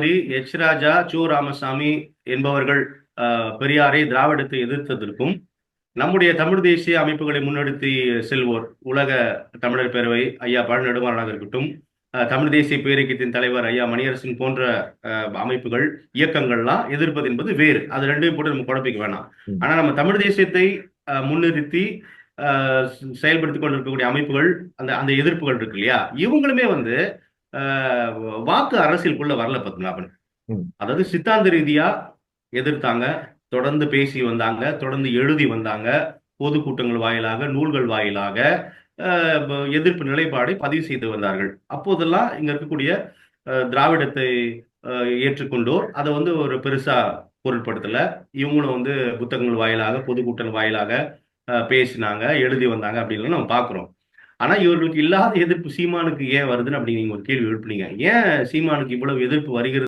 மாதிரி எச் ராஜா சோ ராமசாமி என்பவர்கள் பெரியாரை திராவிடத்தை எதிர்த்ததற்கும் நம்முடைய தமிழ் தேசிய அமைப்புகளை முன்னெடுத்து செல்வோர் உலக தமிழர் பேரவை ஐயா பழநெடுமாறனாக இருக்கட்டும் தமிழ் தேசிய பேரியக்கத்தின் தலைவர் ஐயா மணியரசன் போன்ற அமைப்புகள் இயக்கங்கள்லாம் எதிர்ப்பது என்பது வேறு. அது ரெண்டையும் போட்டு நம்ம குழப்பிக்க வேணாம். ஆனா நம்ம தமிழ் தேசியத்தை முன்னிறுத்தி செயல்படுத்தி கொண்டிருக்கக்கூடிய அமைப்புகள் அந்த அந்த எதிர்ப்புகள் இருக்கு இல்லையா? இவங்களுமே வந்து வாக்கு அரசியலுக்குள்ள வரல பத்மநாபன். அதாவது சித்தாந்த ரீதியா எதிர்த்தாங்க தொடர்ந்து பேசி வந்தாங்க தொடர்ந்து எழுதி வந்தாங்க பொதுக்கூட்டங்கள் வாயிலாக நூல்கள் வாயிலாக எதிர்ப்பு நிலைப்பாடை பதிவு செய்து வந்தார்கள். அப்போதெல்லாம் இங்க இருக்கக்கூடிய திராவிடத்தை ஏற்றுக்கொண்டோர் அதை வந்து ஒரு பெருசா பொருட்படுத்தல. இவங்களும் வந்து புத்தகங்கள் வாயிலாக பொதுக்கூட்டங்கள் வாயிலாக பேசினாங்க எழுதி வந்தாங்க அப்படின்னு நம்ம பார்க்கிறோம் ஆனா இவர்களுக்கு இல்லாத எதிர்ப்பு சீமானுக்கு ஏன் வருதுன்னு அப்படி நீங்க ஒரு கேள்வி எழுப்புனீங்க. ஏன் சீமானுக்கு இவ்வளவு எதிர்ப்பு வருகிறது?